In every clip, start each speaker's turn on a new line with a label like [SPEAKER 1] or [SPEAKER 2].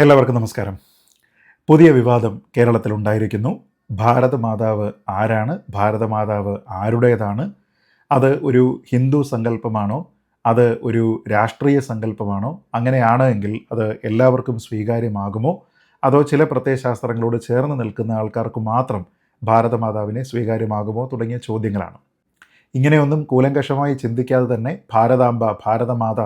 [SPEAKER 1] എല്ലാവർക്കും നമസ്കാരം. പുതിയ വിവാദം കേരളത്തിൽ ഉണ്ടായിരിക്കുന്നു. ഭാരതമാതാവ് ആരാണ്? ഭാരതമാതാവ് ആരുടേതാണ്? അത് ഒരു ഹിന്ദു സങ്കല്പമാണോ? അത് ഒരു രാഷ്ട്രീയ സങ്കല്പമാണോ? അങ്ങനെയാണ് എങ്കിൽ അത് എല്ലാവർക്കും സ്വീകാര്യമാകുമോ? അതോ ചില പ്രത്യയശാസ്ത്രങ്ങളോട് ചേർന്ന് നിൽക്കുന്ന ആൾക്കാർക്ക് മാത്രം ഭാരതമാതാവിനെ സ്വീകാര്യമാകുമോ തുടങ്ങിയ ചോദ്യങ്ങളാണ്. ഇങ്ങനെയൊന്നും കൂലങ്കഷമായി ചിന്തിക്കാതെ തന്നെ ഭാരതാംബ ഭാരതമാത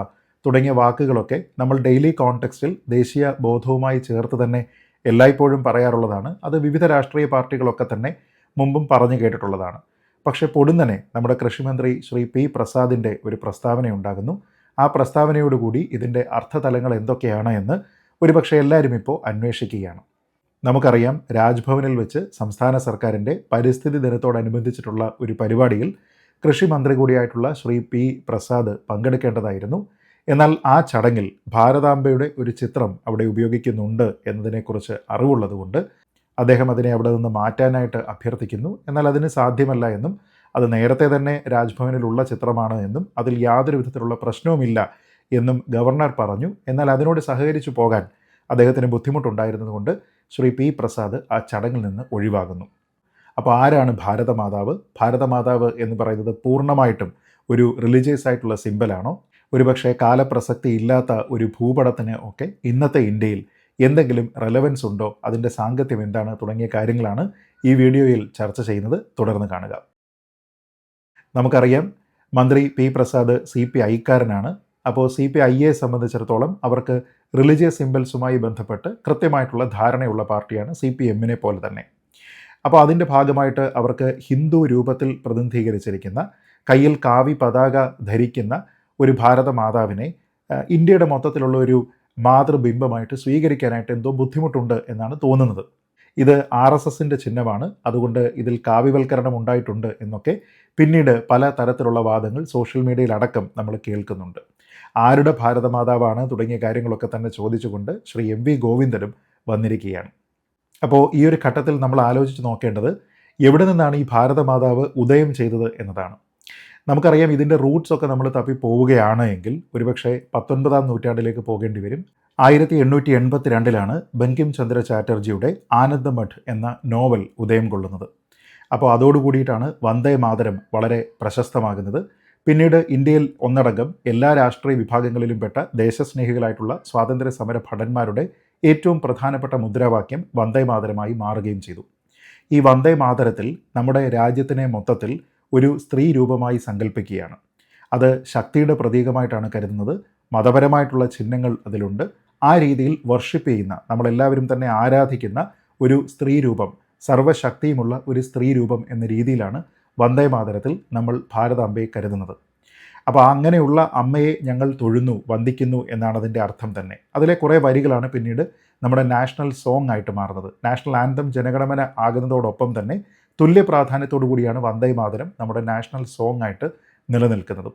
[SPEAKER 1] തുടങ്ങിയ വാക്കുകളൊക്കെ നമ്മൾ ഡെയിലി കോണ്ടെക്സ്റ്റിൽ ദേശീയ ബോധവുമായി ചേർത്ത് തന്നെ എല്ലായ്പ്പോഴും പറയാറുള്ളതാണ്. അത് വിവിധ രാഷ്ട്രീയ പാർട്ടികളൊക്കെ തന്നെ മുമ്പും പറഞ്ഞു കേട്ടിട്ടുള്ളതാണ്. പക്ഷേ പൊടുന്നനെ നമ്മുടെ കൃഷിമന്ത്രി ശ്രീ പി പ്രസാദിന്റെ ഒരു പ്രസ്താവനയുണ്ടാകുന്നു ആ പ്രസ്താവനയോടുകൂടി ഇതിന്റെ അർത്ഥതലങ്ങൾ എന്തൊക്കെയാണ് എന്ന് ഒരുപക്ഷെ എല്ലാവരും ഇപ്പോൾ അന്വേഷിക്കുകയാണ്. നമുക്കറിയാം രാജ്ഭവനിൽ വെച്ച് സംസ്ഥാന സർക്കാരിന്റെ പരിസ്ഥിതി ദിനത്തോടനുബന്ധിച്ചിട്ടുള്ള ഒരു പരിപാടിയിൽ കൃഷിമന്ത്രി കൂടിയായിട്ടുള്ള ശ്രീ പി പ്രസാദ് പങ്കെടുക്കേണ്ടതായിരുന്നു. എന്നാൽ ആ ചടങ്ങിൽ ഭാരതാംബയുടെ ഒരു ചിത്രം അവിടെ ഉപയോഗിക്കുന്നുണ്ട് എന്നതിനെക്കുറിച്ച് അറിവുള്ളതുകൊണ്ട് അദ്ദേഹം അതിനെ അവിടെ നിന്ന് മാറ്റാനായിട്ട് അഭ്യർത്ഥിക്കുന്നു. എന്നാൽ അതിന് സാധ്യമല്ല എന്നും അത് നേരത്തെ തന്നെ രാജ്ഭവനിലുള്ള ചിത്രമാണ് എന്നും അതിൽ യാതൊരു വിധത്തിലുള്ള പ്രശ്നവുമില്ല എന്നും ഗവർണർ പറഞ്ഞു. എന്നാൽ അതിനോട് സഹകരിച്ചു പോകാൻ അദ്ദേഹത്തിന് ബുദ്ധിമുട്ടുണ്ടായിരുന്നതുകൊണ്ട് ശ്രീ പി പ്രസാദ് ആ ചടങ്ങിൽ നിന്ന് ഒഴിവാകുന്നു. അപ്പോൾ ആരാണ് ഭാരതമാതാവ്? ഭാരതമാതാവ് എന്ന് പറയുന്നത് പൂർണമായിട്ടും ഒരു റിലീജിയസ് ആയിട്ടുള്ള സിമ്പലാണോ ഒരുപക്ഷെ കാലപ്രസക്തി ഇല്ലാത്ത ഒരു ഭൂപടത്തിന് ഒക്കെ ഇന്നത്തെ ഇന്ത്യയിൽ എന്തെങ്കിലും റെലവൻസ് ഉണ്ടോ? അതിന്റെ സാങ്കത്യം എന്താണ്? തുടങ്ങിയ കാര്യങ്ങളാണ് ഈ വീഡിയോയിൽ ചർച്ച ചെയ്യുന്നത്. തുടർന്ന് കാണുക. നമുക്കറിയാം മന്ത്രി പി പ്രസാദ് സി പി ഐക്കാരനാണ്. അപ്പോൾ സി പി ഐയെ സംബന്ധിച്ചിടത്തോളം അവർക്ക് റിലീജിയസ് സിംബൽസുമായി ബന്ധപ്പെട്ട് കൃത്യമായിട്ടുള്ള ധാരണയുള്ള പാർട്ടിയാണ് സി പി എമ്മിനെ പോലെ തന്നെ. അപ്പോൾ അതിന്റെ ഭാഗമായിട്ട് അവർക്ക് ഹിന്ദു രൂപത്തിൽ പ്രതിനിധീകരിച്ചിരിക്കുന്ന കയ്യിൽ കാവി പതാക ധരിക്കുന്ന ഒരു ഭാരത മാതാവിനെ ഇന്ത്യയുടെ മൊത്തത്തിലുള്ള ഒരു മാതൃബിംബമായിട്ട് സ്വീകരിക്കാനായിട്ട് എന്തോ ബുദ്ധിമുട്ടുണ്ട് എന്നാണ് തോന്നുന്നത്. ഇത് ആർ എസ് എസിന്റെ ചിഹ്നമാണ്. അതുകൊണ്ട് ഇതിൽ കാവ്യവൽക്കരണം ഉണ്ടായിട്ടുണ്ട് എന്നൊക്കെ പിന്നീട് പല തരത്തിലുള്ള വാദങ്ങൾ സോഷ്യൽ മീഡിയയിലടക്കം നമ്മൾ കേൾക്കുന്നുണ്ട്. ആരുടെ ഭാരതമാതാവാണ് തുടങ്ങിയ കാര്യങ്ങളൊക്കെ തന്നെ ചോദിച്ചുകൊണ്ട് ശ്രീ എം വി ഗോവിന്ദനും വന്നിരിക്കുകയാണ്. അപ്പോൾ ഈ ഒരു ഘട്ടത്തിൽ നമ്മൾ ആലോചിച്ച് നോക്കേണ്ടത് എവിടെ നിന്നാണ് ഈ ഭാരതമാതാവ് ഉദയം ചെയ്തത് എന്നതാണ്. നമുക്കറിയാം ഇതിന്റെ റൂട്ട്സ് ഒക്കെ നമ്മൾ തപ്പി പോവുകയാണ് എങ്കിൽ ഒരുപക്ഷെ പത്തൊൻപതാം നൂറ്റാണ്ടിലേക്ക് പോകേണ്ടി വരും. ആയിരത്തി എണ്ണൂറ്റി എൺപത്തി രണ്ടിലാണ് ബങ്കിം ചന്ദ്ര ചാറ്റർജിയുടെ ആനന്ദമഠ് എന്ന നോവൽ ഉദയം കൊള്ളുന്നത്. അപ്പോൾ അതോടുകൂടിയിട്ടാണ് വന്ദേ മാതരം വളരെ പ്രശസ്തമാകുന്നത്. പിന്നീട് ഇന്ത്യയിൽ ഒന്നടങ്കം എല്ലാ രാഷ്ട്രീയ വിഭാഗങ്ങളിലും പെട്ട ദേശസ്നേഹികളായിട്ടുള്ള സ്വാതന്ത്ര്യ സമര ഭടന്മാരുടെ ഏറ്റവും പ്രധാനപ്പെട്ട മുദ്രാവാക്യം വന്ദേ മാതരമായി മാറുകയും ചെയ്തു. ഈ വന്ദേ മാതരത്തിൽ നമ്മുടെ രാജ്യത്തിനെ മൊത്തത്തിൽ ഒരു സ്ത്രീ രൂപമായി സങ്കല്പിക്കുകയാണ് അത് ശക്തിയുടെ പ്രതീകമായിട്ടാണ് കരുതുന്നത്. മതപരമായിട്ടുള്ള ചിഹ്നങ്ങൾ അതിലുണ്ട്. ആ രീതിയിൽ വർഷിപ്പ് ചെയ്യുന്ന നമ്മളെല്ലാവരും തന്നെ ആരാധിക്കുന്ന ഒരു സ്ത്രീ രൂപം സർവശക്തിയുമുള്ള ഒരു സ്ത്രീ രൂപം എന്ന രീതിയിലാണ് വന്ദേ മാതരത്തിൽ നമ്മൾ ഭാരതാംബയെ കരുതുന്നത്. അപ്പോൾ അങ്ങനെയുള്ള അമ്മയെ ഞങ്ങൾ തൊഴുന്നു വന്ദിക്കുന്നു എന്നാണ് അതിന്റെ അർത്ഥം തന്നെ. അതിലെ കുറേ വരികളാണ് പിന്നീട് നമ്മുടെ നാഷണൽ സോങ് ആയിട്ട് മാറുന്നത്. നാഷണൽ ആന്തം ജനഗണമന ആകുന്നതോടൊപ്പം തന്നെ തുല്യ പ്രാധാന്യത്തോടു കൂടിയാണ് വന്ദേ മാതരം നമ്മുടെ നാഷണൽ സോങ് ആയിട്ട് നിലനിൽക്കുന്നത്.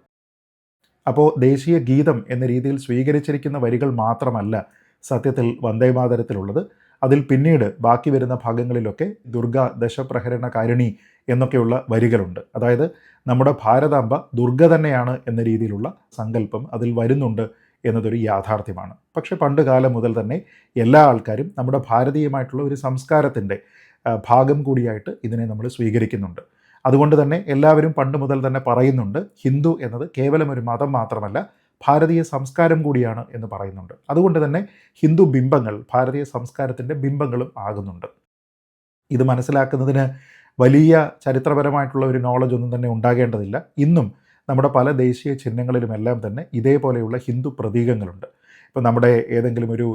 [SPEAKER 1] അപ്പോൾ ദേശീയ ഗീതം എന്ന രീതിയിൽ സ്വീകരിച്ചിരിക്കുന്ന വരികൾ മാത്രമല്ല സത്യത്തിൽ വന്ദേ മാതരത്തിലുള്ളത്. അതിൽ പിന്നീട് ബാക്കി വരുന്ന ഭാഗങ്ങളിലൊക്കെ ദുർഗ ദശപ്രഹരണകാരിണി എന്നൊക്കെയുള്ള വരികളുണ്ട്. അതായത് നമ്മുടെ ഭാരതാംബ ദുർഗ തന്നെയാണ് എന്ന രീതിയിലുള്ള സങ്കല്പം അതിൽ വരുന്നുണ്ട് എന്നതൊരു യാഥാർത്ഥ്യമാണ്. പക്ഷെ പണ്ട് കാലം മുതൽ തന്നെ എല്ലാ ആൾക്കാരും നമ്മുടെ ഭാരതീയമായിട്ടുള്ള ഒരു സംസ്കാരത്തിന്റെ ഭാഗം കൂടിയായിട്ട് ഇതിനെ നമ്മൾ സ്വീകരിക്കുന്നുണ്ട്. അതുകൊണ്ട് തന്നെ എല്ലാവരും പണ്ട് മുതൽ തന്നെ പറയുന്നുണ്ട് ഹിന്ദു എന്നത് കേവലം ഒരു മതം മാത്രമല്ല ഭാരതീയ സംസ്കാരം കൂടിയാണ് എന്ന് പറയുന്നുണ്ട്. അതുകൊണ്ട് തന്നെ ഹിന്ദു ബിംബങ്ങൾ ഭാരതീയ സംസ്കാരത്തിന്റെ ബിംബങ്ങളും ആകുന്നുണ്ട്. ഇത് മനസ്സിലാക്കുന്നതിന് വലിയ ചരിത്രപരമായിട്ടുള്ള ഒരു നോളജ് ഒന്നും തന്നെ ഉണ്ടാകേണ്ടതില്ല. ഇന്നും നമ്മുടെ പല ദേശീയ ചിഹ്നങ്ങളിലുമെല്ലാം തന്നെ ഇതേപോലെയുള്ള ഹിന്ദു പ്രതീകങ്ങളുണ്ട്. ഇപ്പോൾ നമ്മുടെ ഏതെങ്കിലും ഒരു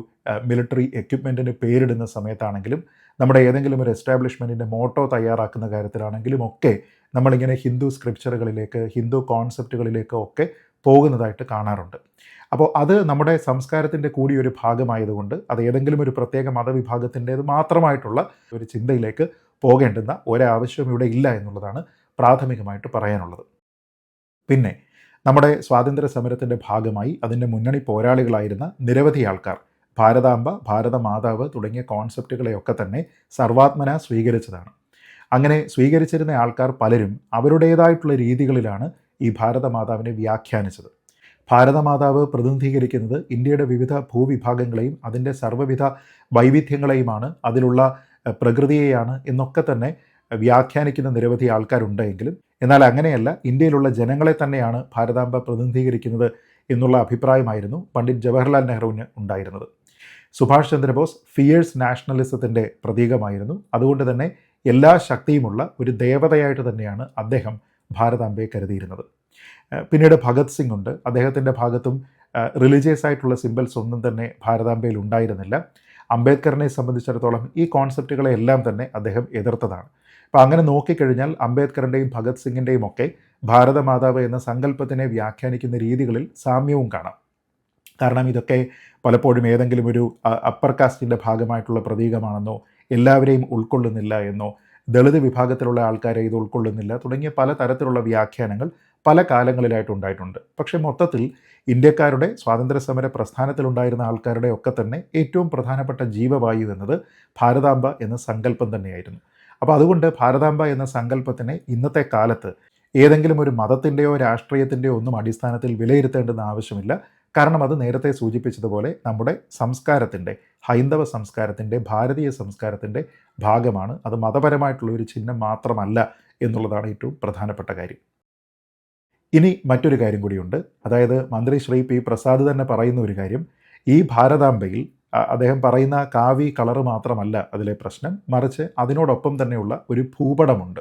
[SPEAKER 1] മിലിറ്ററി എക്യുപ്മെന്റിന് പേരിടുന്ന സമയത്താണെങ്കിലും നമ്മുടെ ഏതെങ്കിലും ഒരു എസ്റ്റാബ്ലിഷ്മെന്റിന്റെ മോട്ടോ തയ്യാറാക്കുന്ന കാര്യത്തിലാണെങ്കിലും ഒക്കെ നമ്മളിങ്ങനെ ഹിന്ദു സ്ക്രിപ്ചറുകളിലേക്ക് ഹിന്ദു കോൺസെപ്റ്റുകളിലേക്ക് ഒക്കെ പോകുന്നതായിട്ട് കാണാറുണ്ട്. അപ്പോൾ അത് നമ്മുടെ സംസ്കാരത്തിന്റെ കൂടി ഒരു ഭാഗമായതുകൊണ്ട് അത് ഏതെങ്കിലും ഒരു പ്രത്യേക മതവിഭാഗത്തിന്റേത് മാത്രമായിട്ടുള്ള ഒരു ചിന്തയിലേക്ക് പോകേണ്ടുന്ന ഒരാവശ്യവും ഇവിടെ ഇല്ല എന്നുള്ളതാണ് പ്രാഥമികമായിട്ട് പറയാനുള്ളത്. പിന്നെ നമ്മുടെ സ്വാതന്ത്ര്യ സമരത്തിന്റെ ഭാഗമായി അതിന്റെ മുന്നണി പോരാളികളായിരുന്ന നിരവധി ആൾക്കാർ ഭാരതാംബ ഭാരതമാതാവ് തുടങ്ങിയ കോൺസെപ്റ്റുകളെയൊക്കെ തന്നെ സർവാത്മന സ്വീകരിച്ചതാണ്. അങ്ങനെ സ്വീകരിച്ചിരുന്ന ആൾക്കാർ പലരും അവരുടേതായിട്ടുള്ള രീതികളിലാണ് ഈ ഭാരതമാതാവിനെ വ്യാഖ്യാനിച്ചത്. ഭാരതമാതാവ് പ്രതിനിധീകരിക്കുന്നത് ഇന്ത്യയുടെ വിവിധ ഭൂവിഭാഗങ്ങളെയും അതിന്റെ സർവവിധ വൈവിധ്യങ്ങളെയുമാണ് അതിലുള്ള പ്രകൃതിയെയാണ് എന്നൊക്കെ തന്നെ വ്യാഖ്യാനിക്കുന്ന നിരവധി ആൾക്കാരുണ്ടെങ്കിലും എന്നാൽ അങ്ങനെയല്ല ഇന്ത്യയിലുള്ള ജനങ്ങളെ തന്നെയാണ് ഭാരതാംബ പ്രതിനിധീകരിക്കുന്നത് എന്നുള്ള അഭിപ്രായമായിരുന്നു പണ്ഡിറ്റ് ജവഹർലാൽ നെഹ്റുവിന് ഉണ്ടായിരുന്നത്. സുഭാഷ് ചന്ദ്രബോസ് ഫിയേഴ്സ് നാഷണലിസത്തിന്റെ പ്രതീകമായിരുന്നു. അതുകൊണ്ട് തന്നെ എല്ലാ ശക്തിയുമുള്ള ഒരു ദേവതയായിട്ട് തന്നെയാണ് അദ്ദേഹം ഭാരതാംബയെ കരുതിയിരുന്നത്. പിന്നീട് ഭഗത് സിംഗ് ഉണ്ട്. അദ്ദേഹത്തിന്റെ ഭാഗത്തും റിലീജിയസ് ആയിട്ടുള്ള സിമ്പിൾസ് ഒന്നും തന്നെ ഭാരതാംബയിൽ ഉണ്ടായിരുന്നില്ല. അംബേദ്കറിനെ സംബന്ധിച്ചിടത്തോളം ഈ കോൺസെപ്റ്റുകളെ എല്ലാം തന്നെ അദ്ദേഹം എതിർത്തതാണ്. അപ്പോൾ അങ്ങനെ നോക്കിക്കഴിഞ്ഞാൽ അംബേദ്കറിന്റെയും ഭഗത് സിംഗിന്റെയും ഒക്കെ ഭാരതമാതാവ് എന്ന സങ്കല്പത്തിനെ വ്യാഖ്യാനിക്കുന്ന രീതികളിൽ സാമ്യവും കാണാം. കാരണം ഇതൊക്കെ പലപ്പോഴും ഏതെങ്കിലും ഒരു അപ്പർ കാസ്റ്റിന്റെ ഭാഗമായിട്ടുള്ള പ്രതീകമാണെന്നോ എല്ലാവരെയും ഉൾക്കൊള്ളുന്നില്ല എന്നോ ദളിത് വിഭാഗത്തിലുള്ള ആൾക്കാരെ ഇത് ഉൾക്കൊള്ളുന്നില്ല തുടങ്ങിയ പല തരത്തിലുള്ള വ്യാഖ്യാനങ്ങൾ പല കാലങ്ങളിലായിട്ട് ഉണ്ടായിട്ടുണ്ട്. പക്ഷേ മൊത്തത്തിൽ ഇന്ത്യക്കാരുടെ സ്വാതന്ത്ര്യ സമര പ്രസ്ഥാനത്തിലുണ്ടായിരുന്ന ആൾക്കാരുടെ ഒക്കെ തന്നെ ഏറ്റവും പ്രധാനപ്പെട്ട ജീവവായു എന്നത് ഭാരതാംബ എന്ന സങ്കല്പം തന്നെയായിരുന്നു. അപ്പോൾ അതുകൊണ്ട് ഭാരതാംബ എന്ന സങ്കല്പത്തിനെ ഇന്നത്തെ കാലത്ത് ഏതെങ്കിലും ഒരു മതത്തിന്റെയോ രാഷ്ട്രീയത്തിന്റെയോ ഒന്നും അടിസ്ഥാനത്തിൽ വിലയിരുത്തേണ്ടുന്ന ആവശ്യമില്ല. കാരണം അത് നേരത്തെ സൂചിപ്പിച്ചതുപോലെ നമ്മുടെ സംസ്കാരത്തിന്റെ ഹൈന്ദവ സംസ്കാരത്തിന്റെ ഭാരതീയ സംസ്കാരത്തിന്റെ ഭാഗമാണ്. അത് മതപരമായിട്ടുള്ള ഒരു ചിഹ്നം മാത്രമല്ല എന്നുള്ളതാണ് ഏറ്റവും പ്രധാനപ്പെട്ട കാര്യം. ഇനി മറ്റൊരു കാര്യം കൂടിയുണ്ട്. അതായത് മന്ത്രി ശ്രീ പി പ്രസാദ് തന്നെ പറയുന്ന ഒരു കാര്യം. ഈ ഭാരതാംബയിൽ അദ്ദേഹം പറയുന്ന കാവി കളറ് മാത്രമല്ല അതിലെ പ്രശ്നം. മറിച്ച് അതിനോടൊപ്പം തന്നെയുള്ള ഒരു ഭൂപടമുണ്ട്.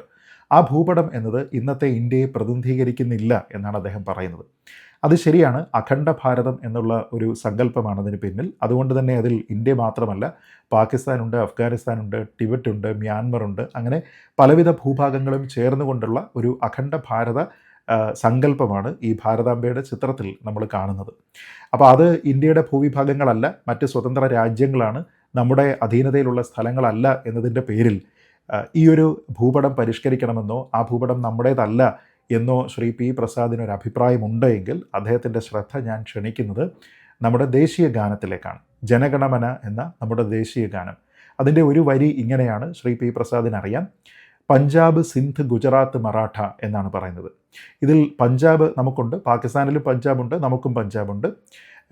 [SPEAKER 1] ആ ഭൂപടം എന്നത് ഇന്നത്തെ ഇന്ത്യയെ പ്രതിനിധീകരിക്കുന്നില്ല എന്നാണ് അദ്ദേഹം പറയുന്നത്. അത് ശരിയാണ് അഖണ്ഡ ഭാരതം എന്നുള്ള ഒരു സങ്കല്പമാണ് അതിന് പിന്നിൽ. അതുകൊണ്ട് തന്നെ അതിൽ ഇന്ത്യ മാത്രമല്ല പാകിസ്ഥാനുണ്ട് അഫ്ഗാനിസ്ഥാനുണ്ട് ടിബറ്റ് ഉണ്ട് മ്യാൻമർ ഉണ്ട് അങ്ങനെ പലവിധ ഭൂഭാഗങ്ങളും ചേർന്നുകൊണ്ടുള്ള ഒരു അഖണ്ഡ ഭാരത സങ്കല്പമാണ് ഈ ഭാരതാംബയുടെ ചിത്രത്തിൽ നമ്മൾ കാണുന്നത്. അപ്പോൾ അത് ഇന്ത്യയുടെ ഭൂവിഭാഗങ്ങളല്ല മറ്റ് സ്വതന്ത്ര രാജ്യങ്ങളാണ് നമ്മുടെ അധീനതയിലുള്ള സ്ഥലങ്ങളല്ല എന്നതിന്റെ പേരിൽ ഈ ഒരു ഭൂപടം പരിഷ്കരിക്കണമെന്നോ ആ ഭൂപടം നമ്മുടേതല്ല എന്നോ ശ്രീ പി പ്രസാദിനൊരു അഭിപ്രായമുണ്ട് എങ്കിൽ അദ്ദേഹത്തിന്റെ ശ്രദ്ധ ഞാൻ ക്ഷണിക്കുന്നത് നമ്മുടെ ദേശീയ ഗാനത്തിലേക്കാണ്. ജനഗണമന എന്ന നമ്മുടെ ദേശീയ ഗാനം. അതിന്റെ ഒരു വരി ഇങ്ങനെയാണ് ശ്രീ പി പ്രസാദിനറിയാം പഞ്ചാബ് സിന്ധ് ഗുജറാത്ത് മറാഠ എന്നാണ് പറയുന്നത്. ഇതിൽ പഞ്ചാബ് നമുക്കുണ്ട് പാകിസ്ഥാനിലും പഞ്ചാബുണ്ട് നമുക്കും പഞ്ചാബുണ്ട്.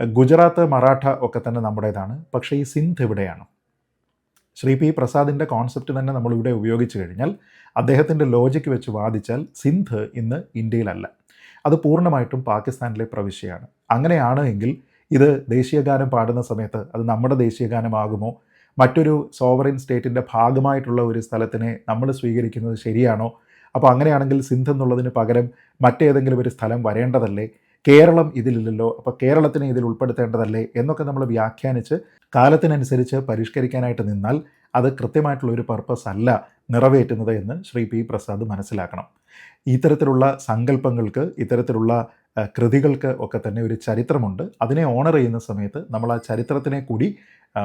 [SPEAKER 1] ഗുജറാത്ത് മറാഠ ഒക്കെ തന്നെ നമ്മുടേതാണ്. പക്ഷേ ഈ സിന്ധ് ഇവിടെയാണ് ശ്രീ പി പ്രസാദിന്റെ കോൺസെപ്റ്റ് തന്നെ നമ്മളിവിടെ ഉപയോഗിച്ച് കഴിഞ്ഞാൽ അദ്ദേഹത്തിന്റെ ലോജിക്ക് വെച്ച് വാദിച്ചാൽ സിന്ധ് ഇന്ന് ഇന്ത്യയിലല്ല. അത് പൂർണമായിട്ടും പാകിസ്ഥാനിലെ പ്രവിശ്യയാണ്. അങ്ങനെയാണ് എങ്കിൽ ഇത് ദേശീയഗാനം പാടുന്ന സമയത്ത് അത് നമ്മുടെ ദേശീയഗാനമാകുമോ? മറ്റൊരു സോവറിൻ സ്റ്റേറ്റിന്റെ ഭാഗമായിട്ടുള്ള ഒരു സ്ഥലത്തിനെ നമ്മൾ സ്വീകരിക്കുന്നത് ശരിയാണോ? അപ്പോൾ അങ്ങനെയാണെങ്കിൽ സിന്ധ് എന്നുള്ളതിന് പകരം മറ്റേതെങ്കിലും ഒരു സ്ഥലം വരേണ്ടതല്ലേ? കേരളം ഇതിലില്ലല്ലോ അപ്പോൾ കേരളത്തിനെ ഇതിൽ ഉൾപ്പെടുത്തേണ്ടതല്ലേ എന്നൊക്കെ നമ്മൾ വ്യാഖ്യാനിച്ച് കാലത്തിനനുസരിച്ച് പരിഷ്കരിക്കാനായിട്ട് നിന്നാൽ അത് കൃത്യമായിട്ടുള്ള ഒരു പർപ്പസ് അല്ല നിറവേറ്റുന്നത് എന്ന് ശ്രീ പി പ്രസാദ് മനസ്സിലാക്കണം. ഇത്തരത്തിലുള്ള സങ്കല്പങ്ങൾക്ക് ഇത്തരത്തിലുള്ള കൃതികൾക്ക് ഒക്കെ തന്നെ ഒരു ചരിത്രമുണ്ട്. അതിനെ ഓണർ ചെയ്യുന്ന സമയത്ത് നമ്മൾ ആ ചരിത്രത്തിനെ കൂടി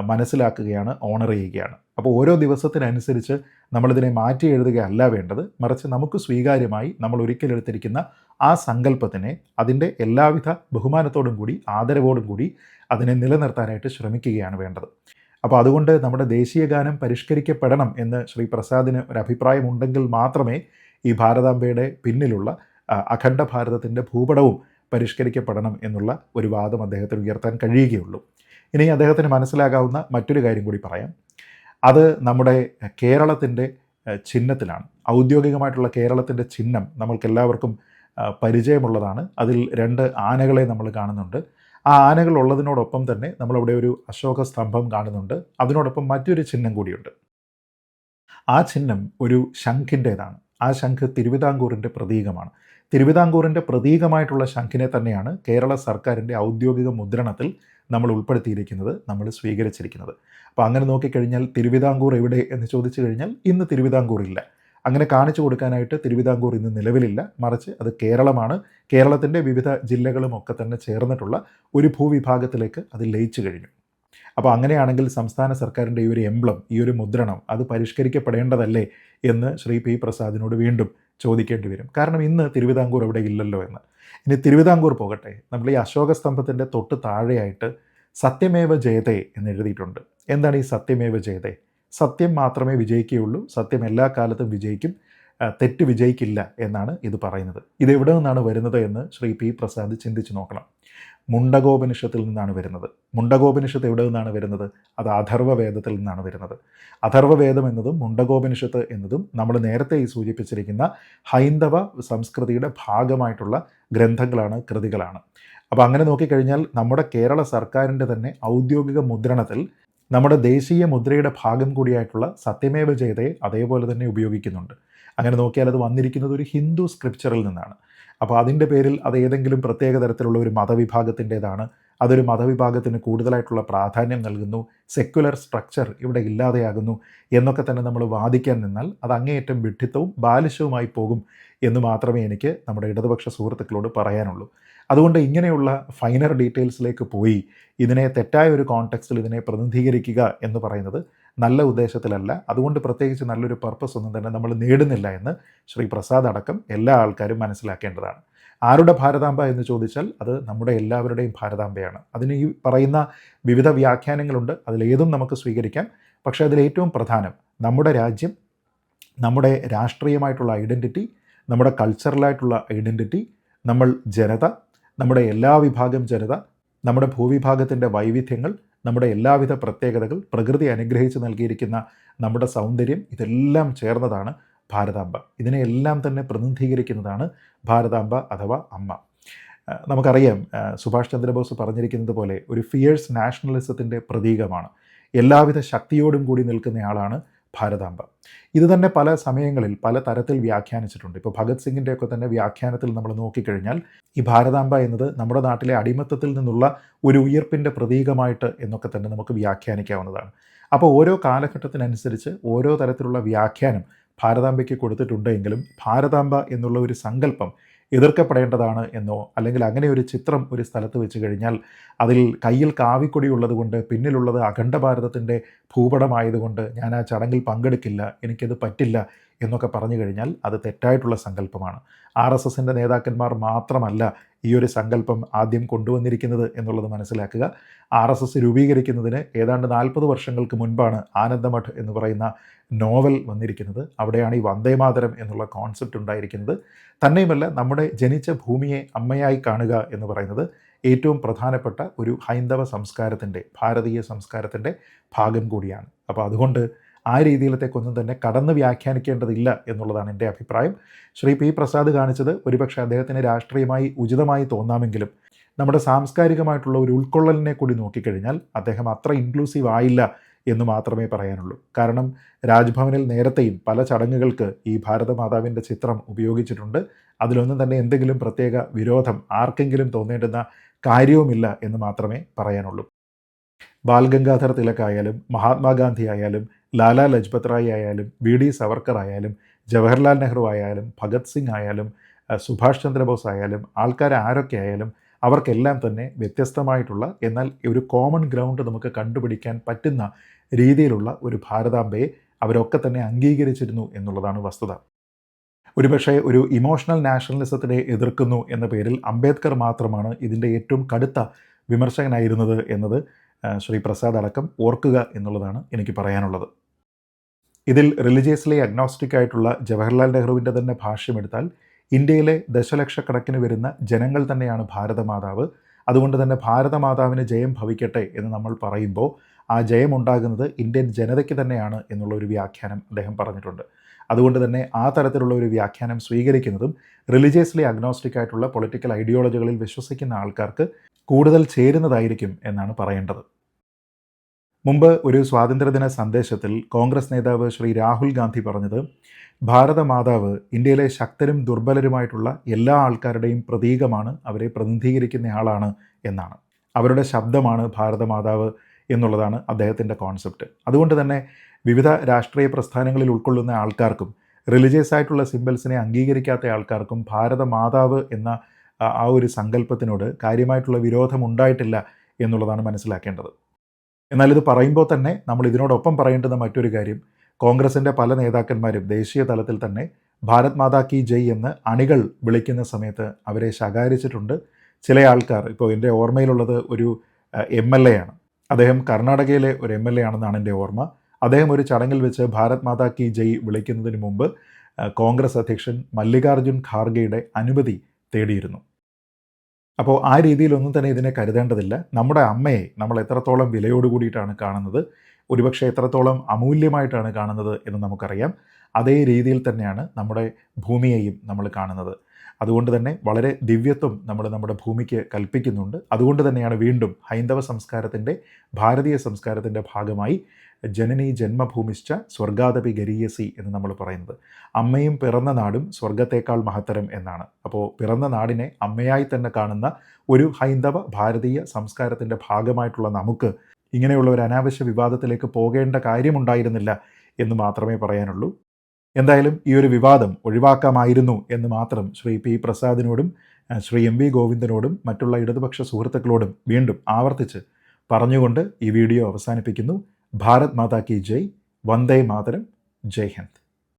[SPEAKER 1] മനസ്സിലാക്കുകയാണ് ഓണർ ചെയ്യുകയാണ്. അപ്പോൾ ഓരോ ദിവസത്തിനനുസരിച്ച് നമ്മളിതിനെ മാറ്റി എഴുതുകയല്ല വേണ്ടത്. മറിച്ച് നമുക്ക് സ്വീകാര്യമായി നമ്മൾ ഒരിക്കലെടുത്തിരിക്കുന്ന ആ സങ്കല്പത്തിനെ അതിന്റെ എല്ലാവിധ ബഹുമാനത്തോടും കൂടി ആദരവോടും കൂടി അതിനെ നിലനിർത്താനായിട്ട് ശ്രമിക്കുകയാണ് വേണ്ടത്. അപ്പോൾ അതുകൊണ്ട് നമ്മുടെ ദേശീയ ഗാനം പരിഷ്കരിക്കപ്പെടണം എന്ന് ശ്രീ പ്രസാദിന് ഒരു അഭിപ്രായമുണ്ടെങ്കിൽ മാത്രമേ ഈ ഭാരതാംബയുടെ പിന്നിലുള്ള അഖണ്ഡ ഭാരതത്തിന്റെ ഭൂപടവും പരിഷ്കരിക്കപ്പെടണം എന്നുള്ള ഒരു വാദം അദ്ദേഹത്തിന് ഉയർത്താൻ കഴിയുകയുള്ളൂ. ഇനി അദ്ദേഹത്തിന് മനസ്സിലാകാവുന്ന മറ്റൊരു കാര്യം കൂടി പറയാം. അത് നമ്മുടെ കേരളത്തിന്റെ ചിഹ്നത്തിലാണ്. ഔദ്യോഗികമായിട്ടുള്ള കേരളത്തിന്റെ ചിഹ്നം നമ്മൾക്കെല്ലാവർക്കും പരിചയമുള്ളതാണ്. അതിൽ രണ്ട് ആനകളെ നമ്മൾ കാണുന്നുണ്ട്. ആ ആനകൾ ഉള്ളതിനോടൊപ്പം തന്നെ നമ്മളവിടെ ഒരു അശോക സ്തംഭം കാണുന്നുണ്ട്. അതിനോടൊപ്പം മറ്റൊരു ചിഹ്നം കൂടിയുണ്ട്. ആ ചിഹ്നം ഒരു ശംഖിന്റേതാണ്. ആ ശംഖ് തിരുവിതാംകൂറിന്റെ പ്രതീകമാണ്. തിരുവിതാംകൂറിന്റെ പ്രതീകമായിട്ടുള്ള ശംഖിനെ തന്നെയാണ് കേരള സർക്കാരിന്റെ ഔദ്യോഗിക മുദ്രണത്തിൽ നമ്മൾ ഉൾപ്പെടുത്തിയിരിക്കുന്നത് നമ്മൾ സ്വീകരിച്ചിരിക്കുന്നത്. അപ്പോൾ അങ്ങനെ നോക്കിക്കഴിഞ്ഞാൽ തിരുവിതാംകൂർ എവിടെ എന്ന് ചോദിച്ചു കഴിഞ്ഞാൽ ഇന്ന് തിരുവിതാംകൂർ ഇല്ല. അങ്ങനെ കാണിച്ചു കൊടുക്കാനായിട്ട് തിരുവിതാംകൂർ ഇന്ന് നിലവിലില്ല. മറിച്ച് അത് കേരളമാണ്. കേരളത്തിന്റെ വിവിധ ജില്ലകളും ഒക്കെ തന്നെ ചേർന്നിട്ടുള്ള ഒരു ഭൂവിഭാഗത്തിലേക്ക് അത് ലയിച്ചു കഴിഞ്ഞു. അപ്പോൾ അങ്ങനെയാണെങ്കിൽ സംസ്ഥാന സർക്കാരിന്റെ ഈ ഒരു എംബ്ലം ഈ ഒരു മുദ്രണം അത് പരിഷ്കരിക്കപ്പെടേണ്ടതല്ലേ എന്ന് ശ്രീ പി പ്രസാദിനോട് വീണ്ടും ചോദിക്കേണ്ടി വരും. കാരണം ഇന്ന് തിരുവിതാംകൂർ അവിടെ ഇല്ലല്ലോ എന്ന്. ഇനി തിരുവിതാംകൂർ പോകട്ടെ. നമ്മൾ ഈ അശോക സ്തംഭത്തിന്റെ തൊട്ട് താഴെയായിട്ട് സത്യമേവ ജയതേ എന്ന് എഴുതിയിട്ടുണ്ട്. എന്താണ് ഈ സത്യമേവ ജയതേ? സത്യം മാത്രമേ വിജയിക്കുകയുള്ളൂ. സത്യം എല്ലാ കാലത്തും വിജയിക്കും. തെറ്റ് വിജയിക്കില്ല എന്നാണ് ഇത് പറയുന്നത്. ഇത് എവിടെ നിന്നാണ് വരുന്നത് എന്ന് ശ്രീ പി പ്രസാദ് ചിന്തിച്ചു നോക്കണം. മുണ്ടകോപനിഷത്തിൽ നിന്നാണ് വരുന്നത്. മുണ്ടകോപനിഷത്ത് എവിടെ നിന്നാണ് വരുന്നത്? അത് അഥർവവേദത്തിൽ നിന്നാണ് വരുന്നത്. അഥർവവേദം എന്നതും മുണ്ടകോപനിഷത്ത് എന്നതും നമ്മൾ നേരത്തെ ഈ സൂചിപ്പിച്ചിരിക്കുന്ന ഹൈന്ദവ സംസ്കൃതിയുടെ ഭാഗമായിട്ടുള്ള ഗ്രന്ഥങ്ങളാണ് കൃതികളാണ്. അപ്പോൾ അങ്ങനെ നോക്കിക്കഴിഞ്ഞാൽ നമ്മുടെ കേരള സർക്കാരിന്റെ തന്നെ ഔദ്യോഗിക മുദ്രണത്തിൽ നമ്മുടെ ദേശീയ മുദ്രയുടെ ഭാഗം കൂടിയായിട്ടുള്ള സത്യമേവ ജയതയെ അതേപോലെ തന്നെ ഉപയോഗിക്കുന്നുണ്ട്. അങ്ങനെ നോക്കിയാൽ അത് വന്നിരിക്കുന്നത് ഒരു ഹിന്ദു സ്ക്രിപ്ചറിൽ നിന്നാണ്. അപ്പോൾ അതിന്റെ പേരിൽ അത് ഏതെങ്കിലും പ്രത്യേക തരത്തിലുള്ള ഒരു മതവിഭാഗത്തിന്റേതാണ്. അതൊരു മതവിഭാഗത്തിന് കൂടുതലായിട്ടുള്ള പ്രാധാന്യം നൽകുന്നു. സെക്യുലർ സ്ട്രക്ചർ ഇവിടെ ഇല്ലാതെയാകുന്നു എന്നൊക്കെ തന്നെ നമ്മൾ വാദിക്കാൻ നിന്നാൽ അത് അങ്ങേയറ്റം വിഡ്ഢിത്തവും ബാലിശവുമായി പോകും എന്ന് മാത്രമേ എനിക്ക് നമ്മുടെ ഇടതുപക്ഷ സുഹൃത്തുക്കളോട് പറയാനുള്ളൂ. അതുകൊണ്ട് ഇങ്ങനെയുള്ള ഫൈനർ ഡീറ്റെയിൽസിലേക്ക് പോയി. ഇതിനെ തെറ്റായ ഒരു കോണ്ടെക്സ്റ്റിൽ ഇതിനെ പ്രതിനിധീകരിക്കുക എന്ന് പറയുന്നത് നല്ല ഉദ്ദേശത്തിലല്ല. അതുകൊണ്ട് പ്രത്യേകിച്ച് നല്ലൊരു പർപ്പസ് ഒന്നും തന്നെ നമ്മൾ നേടുന്നില്ല എന്ന് ശ്രീ പ്രസാദ് അടക്കം എല്ലാ ആൾക്കാരും മനസ്സിലാക്കേണ്ടതാണ്. ആരുടെ ഭാരതാംബ എന്ന് ചോദിച്ചാൽ അത് നമ്മുടെ എല്ലാവരുടെയും ഭാരതാംബയാണ്. അതിന് ഈ പറയുന്ന വിവിധ വ്യാഖ്യാനങ്ങളുണ്ട്. അതിലേതും നമുക്ക് സ്വീകരിക്കാം. പക്ഷേ അതിലേറ്റവും പ്രധാനം നമ്മുടെ രാജ്യം നമ്മുടെ രാഷ്ട്രീയമായിട്ടുള്ള ഐഡന്റിറ്റി നമ്മുടെ കൾച്ചറലായിട്ടുള്ള ഐഡന്റിറ്റി നമ്മൾ ജനത നമ്മുടെ എല്ലാ വിഭാഗം ജനത നമ്മുടെ ഭൂവിഭാഗത്തിന്റെ വൈവിധ്യങ്ങൾ നമ്മുടെ എല്ലാവിധ പ്രത്യേകതകൾ പ്രകൃതി അനുഗ്രഹിച്ച് നൽകിയിരിക്കുന്ന നമ്മുടെ സൗന്ദര്യം ഇതെല്ലാം ചേർന്നതാണ് ഭാരതാംബ. ഇതിനെയെല്ലാം തന്നെ പ്രതിനിധീകരിക്കുന്നതാണ് ഭാരതാംബ അഥവാ അമ്മ. നമുക്കറിയാം സുഭാഷ് ചന്ദ്രബോസ് പറഞ്ഞിരിക്കുന്നത് പോലെ ഒരു ഫിയേഴ്സ് നാഷണലിസത്തിന്റെ പ്രതീകമാണ്. എല്ലാവിധ ശക്തിയോടും കൂടി നിൽക്കുന്നയാളാണ് ഭാരതാംബ. ഇത് തന്നെ പല സമയങ്ങളിൽ പല തരത്തിൽ വ്യാഖ്യാനിച്ചിട്ടുണ്ട്. ഇപ്പോൾ ഭഗത് സിംഗിന്റെയൊക്കെ തന്നെ വ്യാഖ്യാനത്തിൽ നമ്മൾ നോക്കിക്കഴിഞ്ഞാൽ ഈ ഭാരതാംബ എന്നത് നമ്മുടെ നാട്ടിലെ അടിമത്തത്തിൽ നിന്നുള്ള ഒരു ഉയർപ്പിന്റെ പ്രതീകമായിട്ട് എന്നൊക്കെ തന്നെ നമുക്ക് വ്യാഖ്യാനിക്കാവുന്നതാണ്. അപ്പോൾ ഓരോ കാലഘട്ടത്തിനനുസരിച്ച് ഓരോ തരത്തിലുള്ള വ്യാഖ്യാനം ഭാരതാംബയ്ക്ക് കൊടുത്തിട്ടുണ്ടെങ്കിലും ഭാരതാംബ എന്നുള്ള ഒരു സങ്കല്പം എതിർക്കപ്പെടേണ്ടതാണ് എന്നോ അല്ലെങ്കിൽ അങ്ങനെ ഒരു ചിത്രം ഒരു സ്ഥലത്ത് വെച്ച് കഴിഞ്ഞാൽ അതിൽ കയ്യിൽ കാവിക്കൊടി ഉള്ളതുകൊണ്ട് പിന്നിലുള്ളത് അഖണ്ഡ ഭാരതത്തിന്റെ ഭൂപടമായതുകൊണ്ട് ഞാൻ ആ ചടങ്ങിൽ പങ്കെടുക്കില്ല എനിക്കത് പറ്റില്ല എന്നൊക്കെ പറഞ്ഞു കഴിഞ്ഞാൽ അത് തെറ്റായിട്ടുള്ള സങ്കല്പമാണ്. ആർ എസ് എസിന്റെ നേതാക്കന്മാർ മാത്രമല്ല ഈ ഒരു സങ്കല്പം ആദ്യം കൊണ്ടുവന്നിരിക്കുന്നത് എന്നുള്ളത് മനസ്സിലാക്കുക. ആർ എസ് എസ് രൂപീകരിക്കുന്നതിന് ഏതാണ്ട് നാൽപ്പത് വർഷങ്ങൾക്ക് മുൻപാണ് ആനന്ദമഠ് എന്ന് പറയുന്ന നോവൽ വന്നിരിക്കുന്നത്. അവിടെയാണ് ഈ വന്ദേമാതരം എന്നുള്ള കോൺസെപ്റ്റ് ഉണ്ടായിരിക്കുന്നത്. തന്നെയുമല്ല നമ്മുടെ ജനിച്ച ഭൂമിയെ അമ്മയായി കാണുക എന്ന് പറയുന്നത് ഏറ്റവും പ്രധാനപ്പെട്ട ഒരു ഹൈന്ദവ സംസ്കാരത്തിന്റെ ഭാരതീയ സംസ്കാരത്തിന്റെ ഭാഗം കൂടിയാണ്. അപ്പോൾ അതുകൊണ്ട് ആ രീതിയിലത്തേക്കൊന്നും തന്നെ കടന്ന് വ്യാഖ്യാനിക്കേണ്ടതില്ല എന്നുള്ളതാണ് എന്റെ അഭിപ്രായം. ശ്രീ പി പ്രസാദ് കാണിച്ചത് ഒരുപക്ഷെ അദ്ദേഹത്തിന് രാഷ്ട്രീയമായി ഉചിതമായി തോന്നാമെങ്കിലും നമ്മുടെ സാംസ്കാരികമായിട്ടുള്ള ഒരു ഉൾക്കൊള്ളലിനെ കൂടി നോക്കിക്കഴിഞ്ഞാൽ അദ്ദേഹം അത്ര ഇൻക്ലൂസീവ് ആയില്ല എന്ന് മാത്രമേ പറയാനുള്ളൂ. കാരണം രാജ്ഭവനിൽ നേരത്തെയും പല ചടങ്ങുകൾക്ക് ഈ ഭാരതമാതാവിന്റെ ചിത്രം ഉപയോഗിച്ചിട്ടുണ്ട്. അതിലൊന്നും തന്നെ എന്തെങ്കിലും പ്രത്യേക വിരോധം ആർക്കെങ്കിലും തോന്നേണ്ടുന്ന കാര്യവുമില്ല എന്ന് മാത്രമേ പറയാനുള്ളൂ. ബാൽഗംഗാധർ തിലക് ആയാലും മഹാത്മാഗാന്ധി ആയാലും ലാലാ ലജ്പത് റായ് ആയാലും വി ഡി സവർക്കർ ആയാലും ജവഹർലാൽ നെഹ്റു ആയാലും ഭഗത് സിംഗ് ആയാലും സുഭാഷ് ചന്ദ്രബോസ് ആയാലും ആൾക്കാർ ആരൊക്കെ ആയാലും അവർക്കെല്ലാം തന്നെ വ്യത്യസ്തമായിട്ടുള്ള എന്നാൽ ഒരു കോമൺ ഗ്രൗണ്ട് നമുക്ക് കണ്ടുപിടിക്കാൻ പറ്റുന്ന രീതിയിലുള്ള ഒരു ഭാരതാംബയെ അവരൊക്കെ തന്നെ അംഗീകരിച്ചിരുന്നു എന്നുള്ളതാണ് വസ്തുത. ഒരുപക്ഷെ ഒരു ഇമോഷണൽ നാഷണലിസത്തിനെ എതിർക്കുന്നു എന്ന പേരിൽ അംബേദ്കർ മാത്രമാണ് ഇതിന്റെ ഏറ്റവും കടുത്ത വിമർശകനായിരുന്നത് എന്നത് ശ്രീ പ്രസാദ് അടക്കം ഓർക്കുക എന്നുള്ളതാണ് എനിക്ക് പറയാനുള്ളത്. ഇതിൽ റിലിജിയസ്ലി അഗ്നോസ്റ്റിക് ആയിട്ടുള്ള ജവഹർലാൽ നെഹ്റുവിന്റെ തന്നെ ഭാഷ്യമെടുത്താൽ ഇന്ത്യയിലെ ദശലക്ഷക്കണക്കിന് വരുന്ന ജനങ്ങൾ തന്നെയാണ് ഭാരതമാതാവ്. അതുകൊണ്ട് തന്നെ ഭാരതമാതാവിന് ജയം ഭവിക്കട്ടെ എന്ന് നമ്മൾ പറയുമ്പോൾ ആ ജയം ഉണ്ടാകുന്നത് ഇന്ത്യൻ ജനതയ്ക്ക് തന്നെയാണ് എന്നുള്ള ഒരു വ്യാഖ്യാനം അദ്ദേഹം പറഞ്ഞിട്ടുണ്ട്. അതുകൊണ്ട് തന്നെ ആ തരത്തിലുള്ള ഒരു വ്യാഖ്യാനം സ്വീകരിക്കുന്നതും റിലീജിയസ്ലി അഗ്നോസ്റ്റിക് ആയിട്ടുള്ള പൊളിറ്റിക്കൽ ഐഡിയോളജികളിൽ വിശ്വസിക്കുന്ന ആൾക്കാർക്ക് കൂടുതൽ ചേരുന്നതായിരിക്കും എന്നാണ് പറയേണ്ടത്. മുമ്പ് ഒരു സ്വാതന്ത്ര്യദിന സന്ദേശത്തിൽ കോൺഗ്രസ് നേതാവ് ശ്രീ രാഹുൽ ഗാന്ധി പറഞ്ഞത് ഭാരതമാതാവ് ഇന്ത്യയിലെ ശക്തരും ദുർബലരുമായിട്ടുള്ള എല്ലാ ആൾക്കാരുടെയും പ്രതീകമാണ് അവരെ പ്രതിനിധീകരിക്കുന്നയാളാണ് എന്നാണ്. അവരുടെ ശബ്ദമാണ് ഭാരതമാതാവ് എന്നുള്ളതാണ് അദ്ദേഹത്തിന്റെ കോൺസെപ്റ്റ്. അതുകൊണ്ട് തന്നെ വിവിധ രാഷ്ട്രീയ പ്രസ്ഥാനങ്ങളിൽ ഉൾക്കൊള്ളുന്ന ആൾക്കാർക്കും റിലീജിയസ് ആയിട്ടുള്ള സിമ്പിൾസിനെ അംഗീകരിക്കാത്ത ആൾക്കാർക്കും ഭാരത മാതാവ് എന്ന ആ- ഒരു സങ്കല്പത്തിനോട് കാര്യമായിട്ടുള്ള വിരോധം ഉണ്ടായിട്ടില്ല എന്നുള്ളതാണ് മനസ്സിലാക്കേണ്ടത്. എന്നാൽ ഇത് പറയുമ്പോൾ തന്നെ നമ്മൾ ഇതിനോടൊപ്പം പറയേണ്ടുന്ന മറ്റൊരു കാര്യം കോൺഗ്രസിന്റെ പല നേതാക്കന്മാരും ദേശീയ തലത്തിൽ തന്നെ ഭാരത് മാതാ കി ജയ് എന്ന് അണികൾ വിളിക്കുന്ന സമയത്ത് അവരെ ശകാരിച്ചിട്ടുണ്ട്. ചില ആൾക്കാർ ഇപ്പോൾ എന്റെ ഓർമ്മയിലുള്ളത് ഒരു എം എൽ എ ആണ്. അദ്ദേഹം കർണാടകയിലെ ഒരു എം എൽ എ ആണെന്നാണ് എന്റെ ഓർമ്മ. അദ്ദേഹം ഒരു ചടങ്ങിൽ വെച്ച് ഭാരത് മാതാ കി ജയ് വിളിക്കുന്നതിന് മുമ്പ് കോൺഗ്രസ് അധ്യക്ഷൻ മല്ലികാർജുൻ ഖാർഗെയുടെ അനുമതി തേടിയിരുന്നു. അപ്പോൾ ആ രീതിയിലൊന്നും തന്നെ ഇതിനെ കരുതേണ്ടതില്ല. നമ്മുടെ അമ്മയെ നമ്മൾ എത്രത്തോളം വിലയോടുകൂടിയിട്ടാണ് കാണുന്നത് ഒരുപക്ഷെ എത്രത്തോളം അമൂല്യമായിട്ടാണ് കാണുന്നത് എന്ന് നമുക്കറിയാം. അതേ രീതിയിൽ തന്നെയാണ് നമ്മുടെ ഭൂമിയെയും നമ്മൾ കാണുന്നത്. അതുകൊണ്ട് തന്നെ വളരെ ദിവ്യത്വം നമ്മൾ നമ്മുടെ ഭൂമിക്ക് കൽപ്പിക്കുന്നുണ്ട്. അതുകൊണ്ട് തന്നെയാണ് വീണ്ടും ഹൈന്ദവ സംസ്കാരത്തിന്റെ ഭാരതീയ സംസ്കാരത്തിന്റെ ഭാഗമായി ജനനി ജന്മഭൂമിശ്ച സ്വർഗാദപി ഗരീയസി എന്ന് നമ്മൾ പറയുന്നത്. അമ്മയും പിറന്ന നാടും സ്വർഗത്തേക്കാൾ മഹത്തരം എന്നാണ്. അപ്പോൾ പിറന്ന നാടിനെ അമ്മയായി തന്നെ കാണുന്ന ഒരു ഹൈന്ദവ ഭാരതീയ സംസ്കാരത്തിന്റെ ഭാഗമായിട്ടുള്ള നമുക്ക് ഇങ്ങനെയുള്ള ഒരു അനാവശ്യ വിവാദത്തിലേക്ക് പോകേണ്ട കാര്യമുണ്ടായിരുന്നില്ല എന്ന് മാത്രമേ പറയാനുള്ളൂ. എന്തായാലും ഈ ഒരു വിവാദം ഒഴിവാക്കാമായിരുന്നു എന്ന് മാത്രം ശ്രീ പി പ്രസാദിനോടും ശ്രീ എം വി ഗോവിന്ദനോടും മറ്റുള്ള ഇടതുപക്ഷ സുഹൃത്തുക്കളോടും വീണ്ടും ആവർത്തിച്ച് പറഞ്ഞുകൊണ്ട് ഈ വീഡിയോ അവസാനിപ്പിക്കുന്നു. ഭാരത് മാതാ കി ജയ് വന്ദേ മാതരം ജയ് ഹിന്ദ്